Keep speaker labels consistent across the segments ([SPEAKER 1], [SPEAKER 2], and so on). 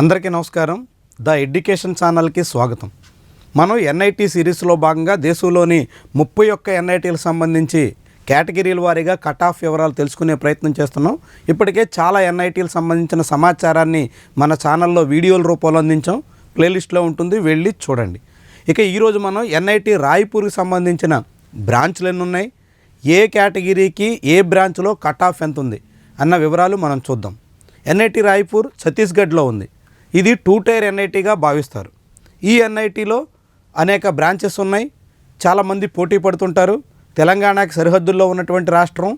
[SPEAKER 1] అందరికీ నమస్కారం the education ఛానల్కి స్వాగతం మనం ఎన్ఐటీ సిరీస్లో భాగంగా దేశంలోని ముప్పై ఒక్క ఎన్ఐటీలకు సంబంధించి కేటగిరీల వారీగా కట్ ఆఫ్ వివరాలు తెలుసుకునే ప్రయత్నం చేస్తున్నాం ఇప్పటికే చాలా ఎన్ఐటీలకు సంబంధించిన సమాచారాన్ని మన ఛానల్లో వీడియోల రూపంలో అందించాం ప్లేలిస్ట్లో ఉంటుంది వెళ్ళి చూడండి ఇక ఈరోజు మనం ఎన్ఐటీ రాయ్పూర్కి సంబంధించిన బ్రాంచ్లు ఎన్ని ఉన్నాయి ఏ కేటగిరీకి ఏ బ్రాంచ్లో కట్ ఆఫ్ ఎంత ఉంది అన్న వివరాలు మనం చూద్దాం ఎన్ఐటి రాయ్పూర్ ఛత్తీస్గఢ్లో ఉంది ఇది టూ టైర్ ఎన్ఐటీగా భావిస్తారు ఈ ఎన్ఐటీలో అనేక బ్రాంచెస్ ఉన్నాయి చాలామంది పోటీ పడుతుంటారు తెలంగాణకి సరిహద్దుల్లో ఉన్నటువంటి రాష్ట్రం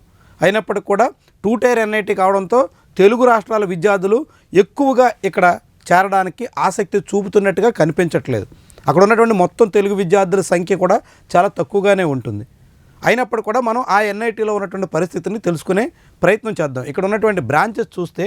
[SPEAKER 1] అయినప్పటికీ కూడా టూ టైర్ ఎన్ఐటీ కావడంతో తెలుగు రాష్ట్రాల విద్యార్థులు ఎక్కువగా ఇక్కడ చేరడానికి ఆసక్తి చూపుతున్నట్టుగా కనిపించట్లేదు అక్కడ ఉన్నటువంటి మొత్తం తెలుగు విద్యార్థుల సంఖ్య కూడా చాలా తక్కువగానే ఉంటుంది అయినప్పుడు కూడా మనం ఆ ఎన్ఐటీలో ఉన్నటువంటి పరిస్థితిని తెలుసుకునే ప్రయత్నం చేద్దాం ఇక్కడ ఉన్నటువంటి బ్రాంచెస్ చూస్తే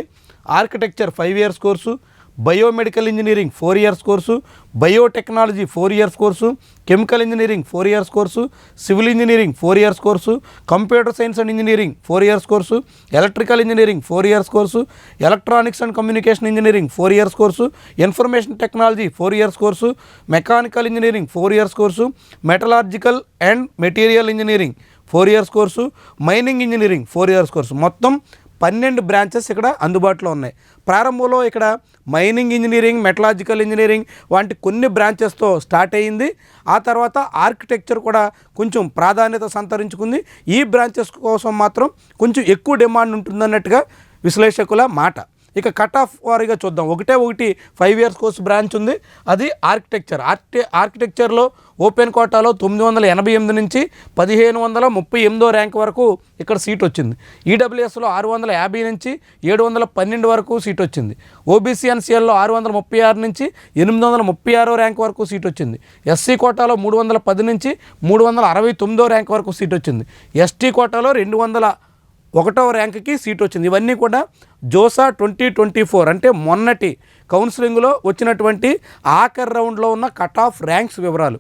[SPEAKER 1] architecture five years course Biomedical engineering 4 years course, biotechnology 4 years course, chemical engineering 4 years course, civil engineering 4 years course, computer science and engineering 4 years course, electrical engineering 4 years course, electronics and communication engineering 4 years course, information technology 4 years course, mechanical engineering 4 years course, metallurgical and material engineering 4 years course, mining engineering 4 years course. Mottam పన్నెండు branches ఇక్కడ అందుబాటులో ఉన్నాయి ప్రారంభంలో ఇక్కడ mining engineering మెటలాజికల్ engineering వంటి కొన్ని బ్రాంచెస్తో start అయ్యింది ఆ తర్వాత ఆర్కిటెక్చర్ కూడా కొంచెం ప్రాధాన్యత సంతరించుకుంది ఈ బ్రాంచెస్ కోసం మాత్రం కొంచెం ఎక్కువ డిమాండ్ ఉంటుందన్నట్టుగా విశ్లేషకుల మాట ఇక కట్ ఆఫ్ వారీగా చూద్దాం ఒకటే ఒకటి ఫైవ్ ఇయర్స్ కోర్స్ బ్రాంచ్ ఉంది అది ఆర్కిటెక్చర్ ఆర్టి ఆర్కిటెక్చర్లో ఓపెన్ కోటాలో తొమ్మిది వందల ఎనభై ఎనిమిది నుంచి పదిహేను వందల ముప్పై ఎనిమిదో ర్యాంక్ వరకు ఇక్కడ సీట్ వచ్చింది ఈడబ్ల్యూఎస్లో e ఆరు వందల యాభై నుంచి ఏడు వందల పన్నెండు వరకు సీట్ వచ్చింది ఓబీసీ ఎన్సీఎల్లో ఆరు వందల ముప్పై ఆరు నుంచి ఎనిమిది వందల ముప్పై ఆరో ర్యాంక్ వరకు సీట్ వచ్చింది ఎస్సీ కోటాలో మూడు వందల పది నుంచి మూడు వందల అరవై తొమ్మిదో ర్యాంక్ వరకు సీట్ వచ్చింది ఎస్టీ కోటాలో రెండు వందల ఒకటవ ర్యాంక్కి సీట్ వచ్చింది ఇవన్నీ కూడా జోసా ట్వంటీ ట్వంటీ ఫోర్ అంటే మొన్నటి కౌన్సిలింగ్లో వచ్చినటువంటి ఆఖరి రౌండ్లో ఉన్న కట్ ఆఫ్ ర్యాంక్స్ వివరాలు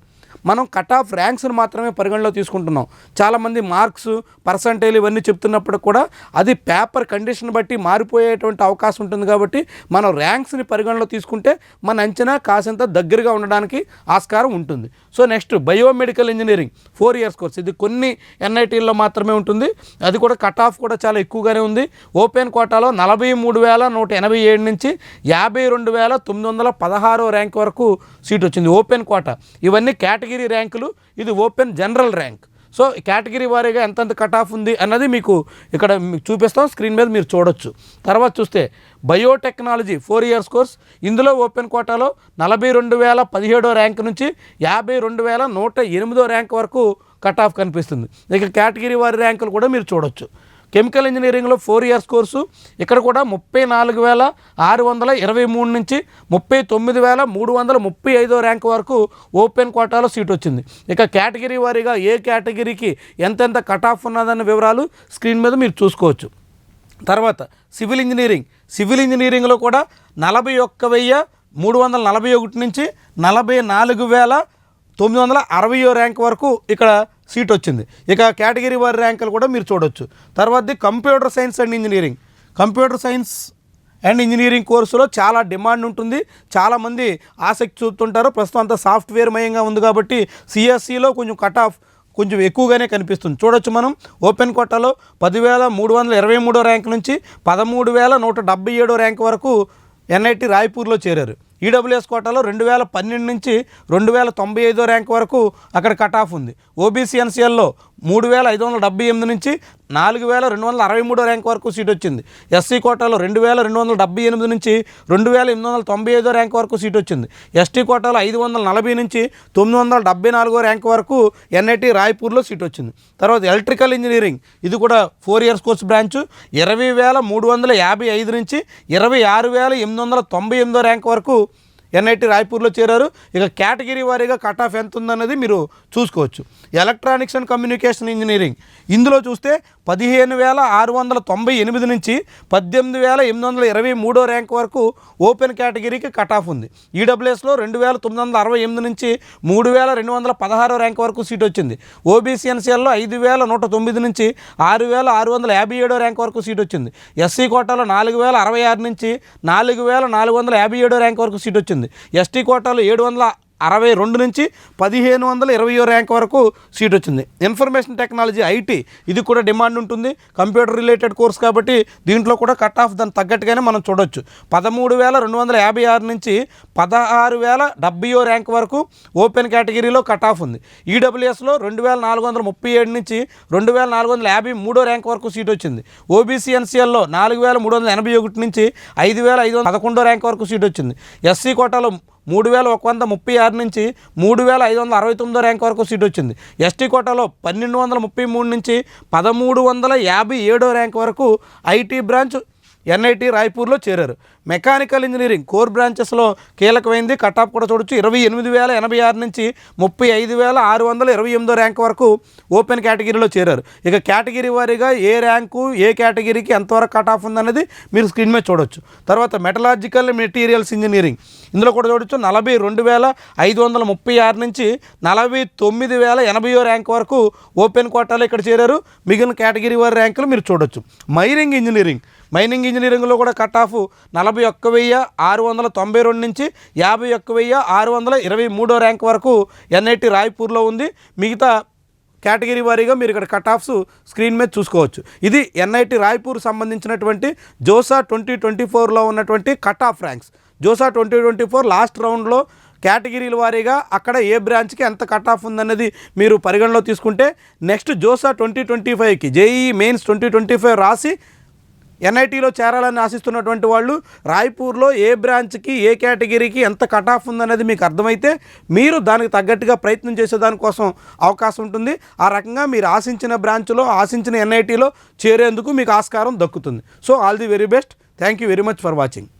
[SPEAKER 1] మనం కట్ ఆఫ్ ర్యాంక్స్ను మాత్రమే పరిగణలో తీసుకుంటున్నాం చాలామంది మార్క్స్ పర్సంటేజ్ ఇవన్నీ చెప్తున్నప్పుడు కూడా అది పేపర్ కండిషన్ బట్టి మారిపోయేటువంటి అవకాశం ఉంటుంది కాబట్టి మనం ర్యాంక్స్ని పరిగణలో తీసుకుంటే మన అంచనా కాసింత దగ్గరగా ఉండడానికి ఆస్కారం ఉంటుంది so next biomedical engineering four years course ఇది కొన్ని ఎన్ఐటీల్లో మాత్రమే ఉంటుంది అది కూడా కట్ ఆఫ్ కూడా చాలా ఎక్కువగానే ఉంది ఓపెన్ కోటాలో నలభై మూడు వేల నూట ఎనభై ఏడు నుంచి యాభై రెండు వేల తొమ్మిది వందల పదహారో ర్యాంక్ వరకు సీట్ వచ్చింది ఓపెన్ కోట ఇవన్నీ కేటగిరీ ర్యాంకులు ఇది open general rank so category వారీగా ఎంతంత కట్ ఆఫ్ ఉంది అన్నది మీకు ఇక్కడ మీకు చూపిస్తాం స్క్రీన్ మీద మీరు చూడొచ్చు తర్వాత చూస్తే బయోటెక్నాలజీ ఫోర్ ఇయర్స్ కోర్స్ ఇందులో ఓపెన్ కోటాలో నలభై రెండు వేల పదిహేడో ర్యాంక్ నుంచి యాభై రెండు వేల నూట ఎనిమిదో ర్యాంక్ వరకు కట్ ఆఫ్ కనిపిస్తుంది ఇక కేటగిరీ వారి ర్యాంకులు కూడా మీరు చూడొచ్చు కెమికల్ ఇంజనీరింగ్లో ఫోర్ ఇయర్స్ కోర్సు ఇక్కడ కూడా ముప్పై నాలుగు వేల ఆరు వందల ఇరవై మూడు నుంచి ముప్పై తొమ్మిది వేల మూడు వందల ముప్పై ఐదో ర్యాంక్ వరకు ఓపెన్ కోటాలో సీట్ వచ్చింది ఇక కేటగిరీ వారీగా ఏ కేటగిరీకి ఎంతెంత కట్ ఆఫ్ ఉన్నదన్న వివరాలు స్క్రీన్ మీద మీరు చూసుకోవచ్చు తర్వాత సివిల్ ఇంజనీరింగ్ సివిల్ ఇంజనీరింగ్లో కూడా నలభై ఒక్క వెయ్యి మూడు వందల నలభై ఒకటి నుంచి నలభై నాలుగు వేల తొమ్మిది వందల అరవయో ర్యాంక్ వరకు ఇక్కడ సీట్ వచ్చింది ఇక కేటగిరీ వారి ర్యాంకులు కూడా మీరు చూడొచ్చు తర్వాతది computer science and engineering computer science and engineering కోర్సులో చాలా డిమాండ్ ఉంటుంది చాలామంది ఆసక్తి చూపుతుంటారు ప్రస్తుతం అంతా సాఫ్ట్వేర్ మయంగా ఉంది కాబట్టి సిఎస్సిలో కొంచెం కట్ ఆఫ్ కొంచెం ఎక్కువగానే కనిపిస్తుంది చూడొచ్చు మనం ఓపెన్ కోటాలో పదివేల మూడు వందల ఇరవై మూడో ర్యాంక్ నుంచి పదమూడు వేల నూట డెబ్బై ఏడో ర్యాంక్ వరకు ఎన్ఐటి రాయ్పూర్లో చేరారు ఈడబ్ల్యూఎస్ కోటాలో రెండు వేల పన్నెండు నుంచి రెండు వేల తొంభై ఐదో ర్యాంక్ వరకు అక్కడ కట్ ఆఫ్ ఉంది ఓబీసీ ఎన్సీఎల్లో మూడు వేల ఐదు వందల డెబ్బై ఎనిమిది నుంచి నాలుగు వేల రెండు వందల అరవై మూడో ర్యాంక్ వరకు సీట్ వచ్చింది ఎస్సీ కోటాలో రెండు వేల రెండు వందల డెబ్బై ఎనిమిది నుంచి రెండు వేల ఎనిమిది వందల తొంభై ఐదో ర్యాంక్ వరకు సీట్ వచ్చింది ఎస్టీ కోటాలో ఐదు వందల నలభై నుంచి తొమ్మిది వందల డెబ్బై నాలుగో ర్యాంక్ వరకు ఎన్ఐటి రాయ్పూర్లో సీట్ వచ్చింది తర్వాత ఎలక్ట్రికల్ ఇంజనీరింగ్ ఇది కూడా ఫోర్ ఇయర్స్ కోర్స్ బ్రాంచ్ ఇరవై వేల మూడు వందల యాభై ఐదు నుంచి ఇరవై ఆరు వేల ఎనిమిది వందల తొంభై ఎనిమిదో ర్యాంక్ వరకు ఎన్ఐటి రాయ్పూర్లో చేరారు ఇక కేటగిరీ వారీగా కట్ ఆఫ్ ఎంత ఉందన్నది మీరు చూసుకోవచ్చు ఎలక్ట్రానిక్స్ అండ్ కమ్యూనికేషన్ ఇంజనీరింగ్ ఇందులో చూస్తే పదిహేను వేల ఆరు వందల తొంభై ఎనిమిది నుంచి పద్దెనిమిది వేల ఎనిమిది వందల ఇరవై మూడో ర్యాంక్ వరకు ఓపెన్ కేటగిరీకి కట్ ఆఫ్ ఉంది ఈడబ్ల్యూఎస్లో రెండు వేల తొమ్మిది వందల అరవై ఎనిమిది నుంచి మూడు వేల రెండు వందల పదహారో ర్యాంక్ వరకు సీట్ వచ్చింది ఓబీసీఎన్సీఎల్లో ఐదు వేల నూట తొమ్మిది నుంచి ఆరు వేల ఆరు వందల యాభై ఏడో ర్యాంక్ వరకు సీట్ వచ్చింది ఎస్సీ కోటాలో నాలుగు వేల అరవై ఆరు నుంచి నాలుగు వేల నాలుగు వందల యాభై ఏడో ర్యాంక్ వరకు సీట్ వచ్చింది ఎస్టీ కోటాలో ఏడు వందల అరవై రెండు నుంచి పదిహేను వందల ఇరవయో ర్యాంక్ వరకు సీట్ వచ్చింది ఇన్ఫర్మేషన్ టెక్నాలజీ ఐటీ ఇది కూడా డిమాండ్ ఉంటుంది కంప్యూటర్ రిలేటెడ్ కోర్స్ కాబట్టి దీంట్లో కూడా కట్ ఆఫ్ దాన్ని తగ్గట్టుగానే మనం చూడొచ్చు పదమూడు వేల రెండు వందల యాభై ఆరు నుంచి పదహారు వేల డెబ్బయో ర్యాంక్ వరకు ఓపెన్ కేటగిరీలో కట్ ఆఫ్ ఉంది ఈడబ్ల్యూఎస్లో రెండు వేల నాలుగు వందల ముప్పై ఏడు నుంచి రెండు వేల నాలుగు వందల యాభై మూడో ర్యాంక్ వరకు సీట్ వచ్చింది ఓబీసీ ఎన్సీఎల్లో నాలుగు వేల మూడు వందల ఎనభై ఒకటి నుంచి ఐదు వేల ఐదు వందల పదకొండో ర్యాంక్ వరకు సీట్ వచ్చింది ఎస్సీ కోటాలో మూడు వేల ఒక వంద ముప్పై ఆరు నుంచి మూడు వేల ఐదు వందల అరవై తొమ్మిదో ర్యాంక్ వరకు సీట్ వచ్చింది ఎస్టీ కోటాలో పన్నెండు వందల ముప్పై మూడు నుంచి పదమూడు వందల యాభై ఏడో ర్యాంక్ వరకు ఐటీ బ్రాంచ్ ఎన్ఐటి రాయ్పూర్లో చేరారు మెకానికల్ ఇంజనీరింగ్ కోర్ బ్రాంచెస్లో కీలకమైంది కటాప్ కూడా చూడొచ్చు ఇరవై ఎనిమిది వేల ఎనభై ఆరు నుంచి ముప్పై ఐదు వేల ఆరు వందల ఇరవై ఎనిమిదో ర్యాంక్ వరకు ఓపెన్ కేటగిరీలో చేరారు ఇక కేటగిరీ వారీగా ఏ ర్యాంకు ఏ కేటగిరీకి ఎంతవరకు కటాఫ్ ఉందనేది మీరు స్క్రీన్ మీద చూడొచ్చు తర్వాత మెటలాజికల్ మెటీరియల్స్ ఇంజనీరింగ్ ఇందులో కూడా చూడొచ్చు నలభై రెండు వేల ఐదు వందల ముప్పై ఆరు నుంచి నలభై తొమ్మిది వేల ఎనభై ర్యాంక్ వరకు ఓపెన్ కోటాలో ఇక్కడ చేరారు మిగిలిన కేటగిరీ వారి ర్యాంకులు మీరు చూడొచ్చు మైనింగ్ ఇంజనీరింగ్ మైనింగ్ ఇంజనీరింగ్లో కూడా కట్ ఆఫ్ నలభై అరవై ఒక్క వెయ్యి ఆరు వందల తొంభై రెండు నుంచి యాభై ఒక్క వెయ్యి ఆరు వందల ఇరవై మూడో ర్యాంక్ వరకు ఎన్ఐటి రాయ్పూర్లో ఉంది మిగతా కేటగిరీ వారీగా మీరు ఇక్కడ కట్ ఆఫ్స్ స్క్రీన్ మీద చూసుకోవచ్చు ఇది ఎన్ఐటి రాయ్పూర్ సంబంధించినటువంటి జోసా ట్వంటీ ట్వంటీ ఫోర్లో ఉన్నటువంటి cut off ranks JoSAA twenty twenty four last రౌండ్లో కేటగిరీల వారీగా అక్కడ ఏ బ్రాంచ్కి ఎంత కట్ ఆఫ్ ఉందన్నది మీరు పరిగణలో తీసుకుంటే నెక్స్ట్ జోసా ట్వంటీ ట్వంటీ ఫైవ్కి J E mains twenty twenty five రాసి ఎన్ఐటీలో చేరాలని ఆశిస్తున్నటువంటి వాళ్ళు రాయ్పూర్లో ఏ బ్రాంచ్కి ఏ కేటగిరీకి ఎంత కట్ ఆఫ్ ఉందనేది మీకు అర్థమైతే మీరు దానికి తగ్గట్టుగా ప్రయత్నం చేసేదానికోసం అవకాశం ఉంటుంది ఆ రకంగా మీరు ఆశించిన బ్రాంచ్లో ఆశించిన ఎన్ఐటీలో చేరేందుకు మీకు ఆస్కారం దక్కుతుంది so all the very best thank you very much for watching